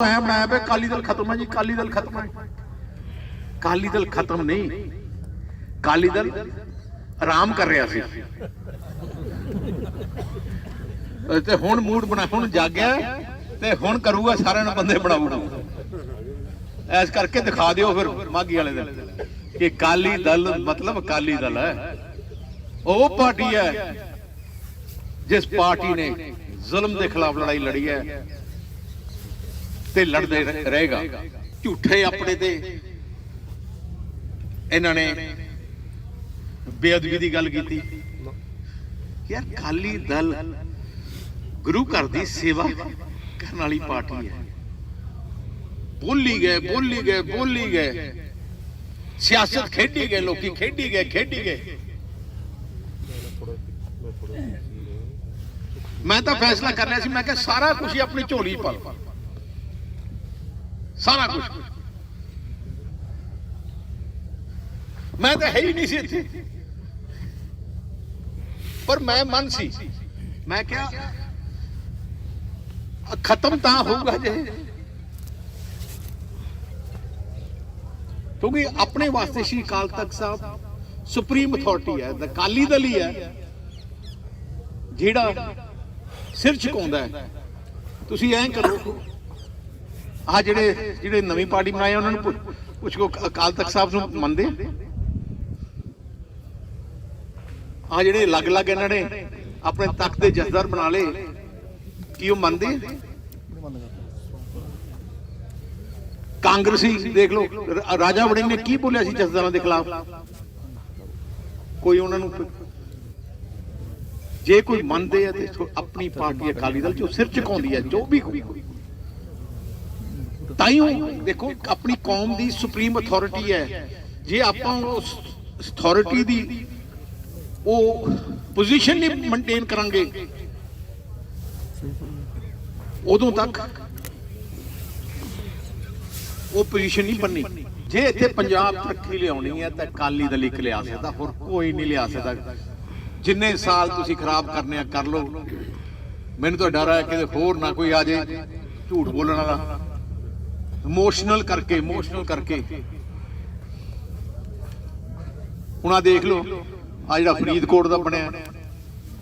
ਐ ਬਣਾਇਆ ਪਿਆ ਕਾਲੀ ਦਲ ਖਤਮ ਹੈ ਜੀ ਕਾਲੀ ਦਲ ਖਤਮ ਹੈ। ਕਾਲੀ ਦਲ ਖਤਮ ਨਹੀਂ। ਕਾਲੀ ਦਲ ਆਰਾਮ ਕਰ ਰਿਹਾ ਸੀ। ਤੇ ਹੁਣ ਮੂਡ ਬਣਾ, ਹੁਣ ਜਾਗਿਆ ਤੇ ਹੁਣ ਕਰੂਗਾ ਸਾਰਿਆਂ ਨੂੰ ਬੰਦੇ ਬਣਾਊਗਾ ਐਸ ਕਰਕੇ ਦਿਖਾ ਦਿਓ ਫਿਰ ਮਾਗੀ ਵਾਲੇ ਦਿਨ ਕਿ ਕਾਲੀ ਦਲ ਮਤਲਬ ਕਾਲੀ ਦਲ ਹੈ। ਉਹ ਪਾਰਟੀ ਹੈ ਜਿਸ ਪਾਰਟੀ ਨੇ ਜ਼ੁਲਮ ਦੇ ਖਿਲਾਫ ਲੜਾਈ ਲੜੀ ਹੈ। ਤੇ ਲੜਦੇ ਰਹੇਗਾ। ਝੂਠੇ ਆਪਣੇ ਤੇ। ਇਹਨਾਂ ਨੇ ਬੇਅਦਬੀ ਦੀ ਗੱਲ ਕੀਤੀ। ਯਾਰ ਖਾਲੀ ਦਲ ਗੁਰੂ ਘਰ ਦੀ ਸੇਵਾ ਕਰਨ ਵਾਲੀ ਪਾਰਟੀ ਹੈ। ਬੋਲੀ ਗਏ ਬੋਲੀ ਗਏ ਬੋਲੀ ਗਏ। ਸਿਆਸਤ ਖੇਡੀ ਗਏ, ਲੋਕੀ ਖੇਡੀ ਗਏ ਖੇਡੀ ਗਏ। ਮੈਂ ਤਾਂ ਫੈਸਲਾ ਕਰ ਲਿਆ ਸੀ, ਮੈਂ ਕਿਹਾ ਸਾਰਾ ਕੁਝ ਹੀ ਆਪਣੀ ਝੋਲੀ ਪਾ ਲਓ। ਸਾਰਾ ਕੁਝ ਮੈਂ ਤਾਂ ਹੈ ਹੀ ਨਹੀਂ ਸੀ ਇੱਥੇ। ਪਰ ਮੈਂ ਮਨ ਸੀ। ਮੈਂ ਕਿਹਾ ਖਤਮ ਤਾਂ ਹੋਊਗਾ ਜੇ। ਕਿਉਂਕਿ ਆਪਣੇ ਵਾਸਤੇ ਸ਼੍ਰੀ ਅਕਾਲ ਤਖਤ ਸਾਹਿਬ ਸੁਪਰੀਮ ਅਥਾਰਟੀ ਹੈ ਅਕਾਲੀ ਦਲ ਹੀ ਹੈ। ਜਿਹੜਾ ਸਿਰ ਝੁਕਾਉਂਦਾ ਹੈ। ਤੁਸੀਂ ਐਂ ਕਰੋ ਆ ਜਿਹੜੇ ਜਿਹੜੇ ਨਵੀਂ ਪਾਰਟੀ ਬਣਾਏ ਉਹਨਾਂ ਨੂੰ ਪੁੱਛ- ਪੁੱਛੋ, ਅਕਾਲ ਤਖਤ ਸਾਹਿਬ ਨੂੰ ਮੰਨਦੇ ਆ? ਜਿਹੜੇ ਅਲੱਗ-ਅਲੱਗ ਇਹਨਾਂ ਨੇ ਆਪਣੇ ਤਖਤ ਦੇ ਜਥੇਦਾਰ ਬਣਾ ਲਏ, ਕੀ ਉਹ ਮੰਨਦੇ ਕਾਂਗਰਸੀ, ਦੇਖ ਲਓ, ਰਾਜਾ ਵੜਿੰਗ ਨੇ ਕੀ ਬੋਲਿਆ ਸੀ ਜਥੇਦਾਰਾਂ ਦੇ ਖਿਲਾਫ? ਕੋਈ ਉਹਨਾਂ ਨੂੰ ਜੇ ਕੋਈ ਮੰਨਦੇ ਆ ਤੇ ਆਪਣੀ ਪਾਰਟੀ ਅਕਾਲੀ ਦਲ ਜੋ ਸਿਰ ਝੁਕਾਉਂਦੀ ਹੈ ਜੋ ਵੀ ਕੋਈ ਤਾਂ ਹੀ ਦੇਖੋ, ਆਪਣੀ ਕੌਮ ਦੀ ਸੁਪਰੀਮ ਅਥਾਰਟੀ ਹੈ। ਜੇ ਆਪਾਂ ਉਸ ਅਥਾਰਟੀ ਦੀ ਉਹ ਪੋਜੀਸ਼ਨ ਨਹੀਂ ਮੇਨਟੇਨ ਕਰਾਂਗੇ, ਉਦੋਂ ਤੱਕ ਉਹ ਪੋਜੀਸ਼ਨ ਨਹੀਂ ਬੰਨੀ ਜੇ ਇੱਥੇ ਪੰਜਾਬ ਤਰੱਕੀ ਲਿਆਉਣੀ ਹੈ, ਤਾਂ ਕਾਲੀ ਦਲ ਇੱਕ ਲਿਆ ਸਕਦਾ, ਹੋਰ ਕੋਈ ਨਹੀਂ ਲਿਆ ਸਕਦਾ। ਜਿੰਨੇ ਸਾਲ ਤੁਸੀਂ ਖਰਾਬ ਕਰਨੇ ਆ ਕਰ ਲਓ, ਮੈਨੂੰ ਤਾਂ ਡਰ ਹੈ ਕਿ ਹੋਰ ਨਾ ਕੋਈ ਆ ਜਾਏ ਝੂਠ ਬੋਲਣ ਵਾਲਾ। ਇਮੋਸ਼ਨਲ ਕਰਕੇ ਇਮੋਸ਼ਨਲ ਕਰਕੇ। ਹੁਣ ਆ ਦੇਖ ਲਓ ਆ ਜਿਹੜਾ ਫਰੀਦਕੋਟ ਦਾ ਬਣਿਆ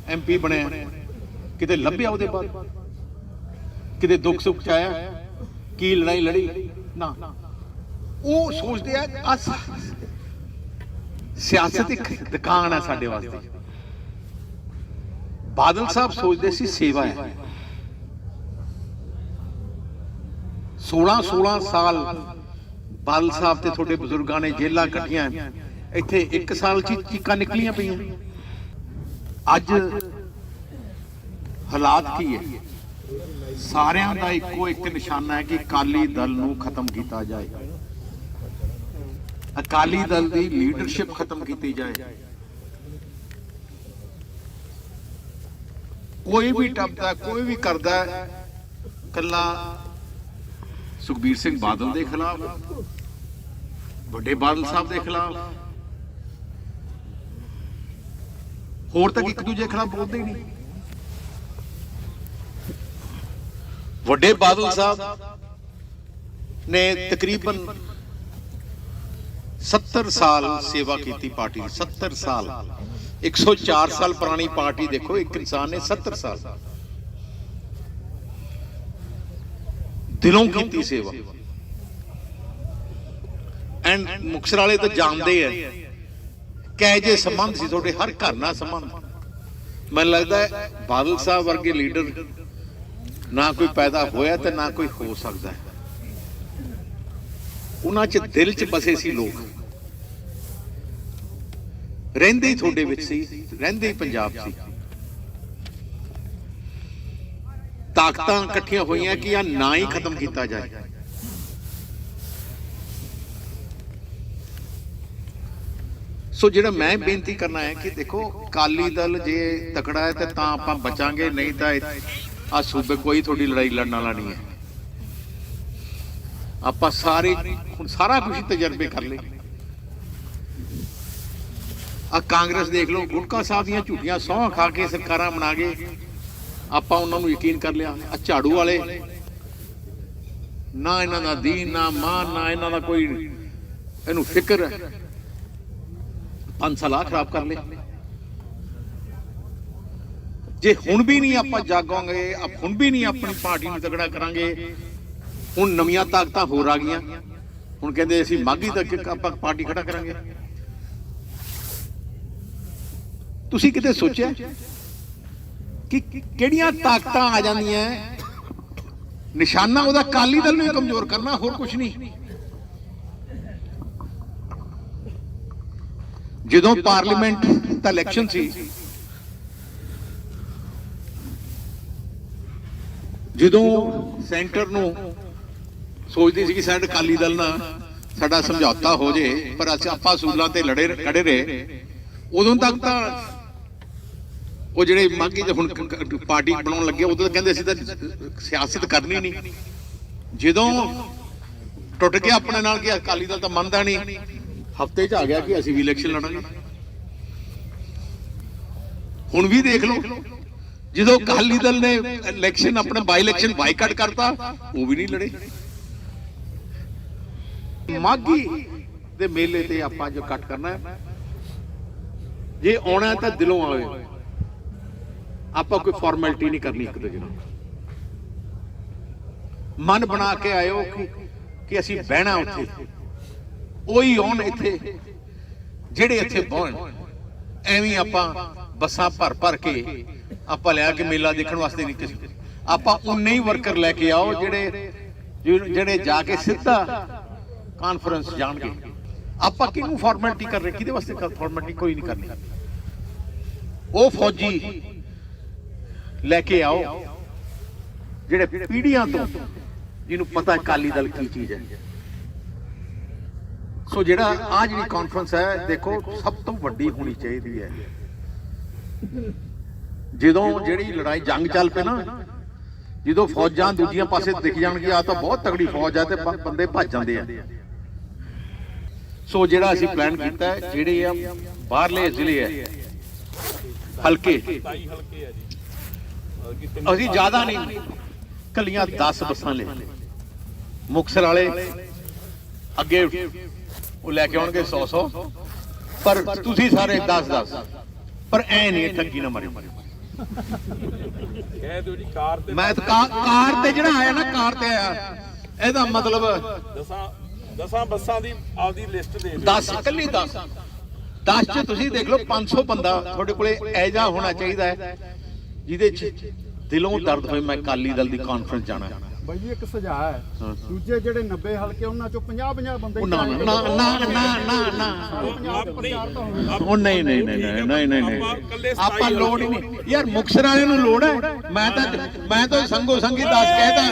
ਐਮਪੀ ਬਣਿਆ, ਕਿਤੇ ਲੱਭਿਆ ਉਹਦੇ ਬਾਅਦ? ਕਿਤੇ ਦੁੱਖ ਸੁੱਖ ਚ ਆਇਆ? ਕੀ ਲੜਾਈ ਲੜੀ? ਨਾ। ਉਹ ਸੋਚਦੇ ਆ ਆ ਸਿਆਸਤ ਇੱਕ ਦੁਕਾਨ ਹੈ ਸਾਡੇ ਵਾਸਤੇ। ਬਾਦਲ ਸਾਹਿਬ ਸੋਚਦੇ ਸੀ ਸੇਵਾ ਹੈ। 16 16 ਸਾਲ ਬਾਲ ਸਾਹਿਬ ਤੇ ਤੁਹਾਡੇ ਬਜ਼ੁਰਗਾਂ ਨੇ ਜੇਲਾਂ ਕੱਟੀਆਂ। ਇੱਥੇ 1 ਸਾਲ ਚ ਚੀਕਾਂ ਨਿਕਲੀਆਂ ਪਈਆਂ। ਅੱਜ ਹਾਲਾਤ ਕੀ ਹੈ? ਸਾਰਿਆਂ ਦਾ ਇੱਕੋ ਇੱਕ ਨਿਸ਼ਾਨਾ ਹੈ ਕਿ ਅਕਾਲੀ ਦਲ ਨੂੰ ਖਤਮ ਕੀਤਾ ਜਾਏ। ਅਕਾਲੀ ਦਲ ਦੀ ਲੀਡਰਸ਼ਿਪ ਖਤਮ ਕੀਤੀ ਜਾਏ। ਕੋਈ ਵੀ ਟੱਪਦਾ, ਕੋਈ ਵੀ ਕਰਦਾ ਕੱਲਾ ਸੁਖਬੀਰ ਸਿੰਘ ਬਾਦਲ ਦੇ ਖਿਲਾਫ, ਵੱਡੇ ਬਾਦਲ ਸਾਹਿਬ ਦੇ ਖਿਲਾਫ। ਹੋਰ ਤੱਕ ਇੱਕ ਦੂਜੇ ਖਿਲਾਫ ਬੋਲਦੇ ਹੀ ਨਹੀਂ। ਵੱਡੇ ਬਾਦਲ ਸਾਹਿਬ ਨੇ ਤਕਰੀਬਨ 70 ਸਾਲ ਸੇਵਾ ਕੀਤੀ ਪਾਰਟੀ ਦੀ 70 ਸਾਲ। 104 ਸਾਲ ਪੁਰਾਣੀ ਪਾਰਟੀ ਦੇਖੋ, ਇੱਕ ਇਨਸਾਨ ਨੇ 70 ਸਾਲ। ਦਿਲੋਂ ਕੀਤੀ ਸੇਵਾ। ਐਂਡ ਮੁਕਸਰ ਵਾਲੇ ਤਾਂ ਜਾਣਦੇ ਆ। ਕਹੇ ਜੇ ਸੰਬੰਧ ਸੀ ਤੁਹਾਡੇ ਹਰ ਘਰ ਨਾਲ ਸੰਬੰਧ। ਮੈਨੂੰ ਲੱਗਦਾ ਹੈ ਬਾਦਲ ਸਾਹਿਬ ਵਰਗੇ ਲੀਡਰ ਨਾ ਕੋਈ ਪੈਦਾ ਹੋਇਆ ਤੇ ਨਾ ਕੋਈ ਹੋ ਸਕਦਾ ਹੈ। ਉਹਨਾਂ 'ਚ ਦਿਲ 'ਚ ਬਸੇ ਸੀ ਲੋਕ। ਰਹਿੰਦੇ ਹੀ ਤੁਹਾਡੇ ਵਿੱਚ ਸੀ ਰਹਿੰਦੇ ਹੀ ਪੰਜਾਬ ਸੀ। ਤਾਕਤਾਂ ਇਕੱਠੀਆਂ ਹੋਈਆਂ ਕਿ ਆ ਨਾ ਹੀ ਖਤਮ ਕੀਤਾ ਜਾਏ। ਸੋ ਜਿਹੜਾ ਮੈਂ ਬੇਨਤੀ ਕਰਨਾ ਹੈ ਕਿ ਦੇਖੋ ਕਾਲੀ ਦਲ ਜੇ ਤਕੜਾ ਹੈ ਤੇ ਤਾਂ ਆਪਾਂ ਬਚਾਂਗੇ, ਨਹੀਂ ਤਾਂ ਆ ਸੂਬੇ ਕੋਈ ਤੁਹਾਡੀ ਲੜਾਈ ਲੜਨ ਵਾਲਾ ਨਹੀਂ ਹੈ। ਆਪਾਂ ਸਾਰੇ ਹੁਣ ਸਾਰਾ ਕੁਝ ਤਜਰਬੇ ਕਰ ਲਏ। ਆ ਕਾਂਗਰਸ ਦੇਖ ਲਓ, ਗੁਟਕਾ ਸਾਹਿਬ ਦੀਆਂ ਝੂਠੀਆਂ ਸਹੁੰ ਖਾ ਕੇ ਸਰਕਾਰਾਂ ਬਣਾ ਗਏ। ਆਪਾਂ ਉਹਨਾਂ ਨੂੰ ਯਕੀਨ ਕਰ ਲਿਆ ਆ ਝਾੜੂ ਵਾਲੇ। ਨਾ ਇਹਨਾਂ ਦਾ ਦੀਨ, ਨਾ ਮਾਨ, ਨਾ ਇਹਨਾਂ ਦਾ ਕੋਈ ਇਹਨੂੰ ਫਿਕਰ ਹੈ। ਪੰਜ ਸਾਲ ਆਹ ਖਰਾਬ ਕਰ ਲਏ। ਜੇ ਹੁਣ ਵੀ ਨਹੀਂ ਆਪਾਂ ਜਾਗਾਂਗੇ ਹੁਣ ਵੀ ਨਹੀਂ ਆਪਣੀ ਪਾਰਟੀ ਨੂੰ ਤਗੜਾ ਕਰਾਂਗੇ, ਹੁਣ ਨਵੀਆਂ ਤਾਕਤਾਂ ਹੋਰ ਆ ਗਈਆਂ। ਹੁਣ ਕਹਿੰਦੇ ਅਸੀਂ ਮਾਗੀ ਤੱਕ ਆਪਾਂ ਪਾਰਟੀ ਖੜਾ ਕਰਾਂਗੇ। ਤੁਸੀਂ ਕਿਤੇ ਸੋਚਿਆ? ਕਿ ਕਿਹੜੀਆਂ ਤਾਕਤਾਂ ਆ ਜਾਂਦੀਆਂ? ਨਿਸ਼ਾਨਾ ਉਹਦਾ ਕਾਲੀ ਦਲ ਨੂੰ ਕਮਜ਼ੋਰ ਕਰਨਾ, ਹੋਰ ਕੁਝ ਨਹੀਂ। ਜਦੋਂ ਪਾਰਲੀਮੈਂਟ ਦਾ ਇਲੈਕਸ਼ਨ ਸੀ, ਜਦੋਂ ਸੈਂਟਰ ਨੂੰ ਸੋਚਦੀ ਸੀ ਕਿ ਸਾਡੇ ਅਕਾਲੀ ਦਲ ਨਾਲ ਸਾਡਾ ਸਮਝੌਤਾ ਹੋ ਜੇ, ਪਰ ਅਸੀਂ ਆਪਾਂ ਸੂਲਾਂ ਤੇ ਲੜੇ, ਖੜੇ ਰਹੇ, ਉਦੋਂ ਤੱਕ ਤਾਂ ਉਹ ਜਿਹੜੇ ਮਾਗੀ ਤੇ ਹੁਣ ਪਾਰਟੀ ਬਣਾਉਣ ਲੱਗੇ ਉਦੋਂ ਤਾਂ ਕਹਿੰਦੇ ਅਸੀਂ ਤਾਂ ਸਿਆਸਤ ਕਰਨੀ ਨਹੀਂ। ਜਦੋਂ ਟੁੱਟ ਗਿਆ ਆਪਣੇ ਨਾਲ ਕਿ ਅਕਾਲੀ ਦਲ ਤਾਂ ਮੰਨਦਾ ਨਹੀਂ, ਹਫ਼ਤੇ 'ਚ ਆ ਗਿਆ ਕਿ ਅਸੀਂ ਵੀ ਇਲੈਕਸ਼ਨ ਲੜਾਂਗੇ। ਹੁਣ ਵੀ ਦੇਖ ਲਓ, ਜਦੋਂ ਅਕਾਲੀ ਦਲ ਨੇ ਇਲੈਕਸ਼ਨ ਆਪਣਾ ਬਾਈ ਇਲੈਕਸ਼ਨ ਬਾਈਕਾਟ ਕਰਤਾ, ਉਹ ਵੀ ਨਹੀਂ ਲੜੇ। ਮਾਗੀ ਦੇ ਮੇਲੇ ਤੇ ਆਪਾਂ ਜੋ ਕੱਟ ਕਰਨਾ ਹੈ, ਜੇ ਆਉਣਾ ਤਾਂ ਦਿਲੋਂ ਆਵੇ ਆਪਾਂ ਕੋਈ ਫਾਰਮੈਲਿਟੀ ਨਹੀਂ ਕਰਨੀ ਇੱਕ ਦੂਜੇ ਨਾਲ। ਮਨ ਬਣਾ ਕੇ ਆਇਓ ਕਿ ਕਿ ਅਸੀਂ ਬਹਿਣਾ ਉੱਥੇ। ਉਹੀ ਆਉਣ ਇੱਥੇ। ਜਿਹੜੇ ਇੱਥੇ ਬਹਿਣ ਐਵੇਂ ਆਪਾਂ ਬੱਸਾਂ ਭਰ ਭਰ ਕੇ ਆਪਾਂ ਲਿਆ ਕੇ ਮੇਲਾ ਦੇਖਣ ਵਾਸਤੇ ਨਹੀਂ ਕਿਸੇ ਆਪਾਂ ਉਨੇ ਹੀ ਵਰਕਰ ਲੈ ਕੇ ਆਓ ਜਿਹੜੇ ਜਿਹੜੇ ਜਾ ਕੇ ਸਿੱਧਾ ਕਾਨਫਰੰਸ ਜਾਣਗੇ। ਆਪਾਂ ਕਿਹਨੂੰ ਫਾਰਮੈਲਿਟੀ ਕਰ ਰਹੇ ਕਿਹਦੇ ਵਾਸਤੇ ਫਾਰਮੈਲਿਟੀ ਕੋਈ ਨਹੀਂ ਕਰਨੀ। ਉਹ ਫੌਜੀ ਲੈ ਕੇ ਆਓ। ਜਿਹੜੇ ਪੀੜ੍ਹੀਆਂ ਤੋਂ ਜਿਹਨੂੰ ਪਤਾ ਹੈ ਅਕਾਲੀ ਦਲ ਕੀ ਚੀਜ਼ ਹੈ। ਸੋ ਜਿਹੜਾ ਆ ਜਿਹੜੀ ਕਾਨਫਰੰਸ ਹੈ ਦੇਖੋ ਸਭ ਤੋਂ ਵੱਡੀ ਹੋਣੀ ਚਾਹੀਦੀ ਹੈ। ਜਦੋਂ ਜਿਹੜੀ ਲੜਾਈ ਜੰਗ ਚੱਲ ਪਏ ਨਾ ਜਦੋਂ ਫੌਜਾਂ ਦੂਜੀਆਂ ਪਾਸੇ ਦਿਖ ਜਾਣਗੀਆਂ ਆ ਤਾਂ ਬਹੁਤ ਤਗੜੀ ਫੌਜ ਹੈ ਤੇ ਬੰਦੇ ਭੱਜ ਜਾਂਦੇ ਆ। ਸੋ ਜਿਹੜਾ ਅਸੀਂ ਪਲਾਨ ਕੀਤਾ ਹੈ, ਜਿਹੜੇ ਆ ਬਾਹਰਲੇ ਜ਼ਿਲ੍ਹੇ ਆ ਹਲਕੇ। ਅਸੀਂ ਜ਼ਿਆਦਾ ਨਹੀਂ। ਕੱਲੀਆਂ 10 ਬੱਸਾਂ ਲੈ ਮੁਕਸਰ ਵਾਲੇ ਅੱਗੇ ਉਹ ਲੈ ਕੇ ਆਉਣਗੇ 100 100 ਪਰ ਤੁਸੀਂ ਸਾਰੇ 10 10 ਪਰ ਐ ਨਹੀਂ ਠੱਗੀ ਨਾ ਮਾਰਿਓ। ਕਹਿ ਦਿਓ ਜੀ ਕਾਰ ਤੇ ਮੈਂ ਕਾਰ ਤੇ ਜਿਹੜਾ ਆਇਆ ਨਾ ਕਾਰ ਤੇ ਆਇਆ। ਇਹਦਾ ਮਤਲਬ ਦਸਾਂ ਦਸਾਂ ਬੱਸਾਂ ਦੀ ਆਪਦੀ ਲਿਸਟ ਦੇ ਦਿਓ। 10 ਇਕੱਲੀ 10 10 ਚ ਤੁਸੀਂ ਦੇਖ ਲਓ 500 ਬੰਦਾ ਤੁਹਾਡੇ ਕੋਲੇ ਐਜਾ ਹੋਣਾ ਚਾਹੀਦਾ ਹੈ। ਜਿਹਦੇ ਚ ਦਿਲੋਂ ਦਰਦ ਹੋਏ ਮੈਂ ਅਕਾਲੀ ਦਲ ਦੀ ਕਾਨਫਰੰਸ ਜਾਣਾ। ਹੈ। ਬਾਈ ਜੀ ਇੱਕ ਸੁਝਾਅ ਹੈ। ਦੂਜੇ ਜਿਹੜੇ 90 ਹਲਕੇ ਉਹਨਾਂ ਚੋਂ 50 50 ਬੰਦੇ ਨਾ ਨਾ ਨਾ ਨਾ ਨਾ ਨਾ। ਨਾ ਉਹ ਨਹੀਂ ਨਹੀਂ ਨਹੀਂ ਨਹੀਂ ਨਹੀਂ ਨਹੀਂ ਆਪਾਂ ਲੋੜ ਹੀ ਨਹੀਂ। ਯਾਰ ਮੁਕਸਰ ਵਾਲਿਆਂ ਨੂੰ ਲੋੜ ਹੈ। ਮੈਂ ਤਾਂ ਮੈਂ ਤਾਂ ਸੰਗੋ ਸੰਗੀ ਦੱਸ ਕਹਿਦਾ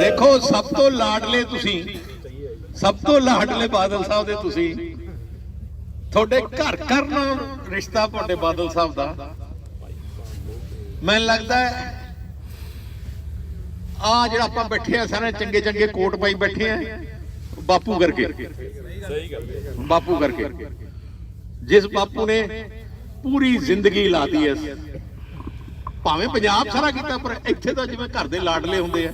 ਦੇਖੋ ਸਭ ਤੋਂ ਲਾਡਲੇ ਤੁਸੀਂ ਸਭ ਤੋਂ ਲਾਡਲੇ ਬਾਦਲ ਸਾਹਿਬ ਦੇ ਤੁਸੀਂ। ਤੁਹਾਡੇ ਘਰ ਘਰ ਨਾਲ ਰਿਸ਼ਤਾ ਤੁਹਾਡੇ ਬਾਦਲ ਸਾਹਿਬ ਦਾ। ਮੈਨੂੰ ਲੱਗਦਾ ਆ ਜਿਹੜਾ ਆਪਾਂ ਬੈਠੇ ਆ ਸਾਰੇ ਚੰਗੇ ਚੰਗੇ ਕੋਟ ਪਾਈ ਬੈਠੇ ਆ ਬਾਪੂ ਕਰਕੇ ਸਹੀ ਗੱਲ ਬਾਪੂ ਕਰਕੇ ਜਿਸ ਬਾਪੂ ਨੇ ਪੂਰੀ ਜ਼ਿੰਦਗੀ ਲਾਤੀ ਐ। ਭਾਵੇਂ ਪੰਜਾਬ ਸਾਰਾ ਕੀਤਾ, ਪਰ ਇੱਥੇ ਤਾਂ ਜਿਵੇਂ ਘਰ ਦੇ ਲਾਡਲੇ ਹੁੰਦੇ ਆ।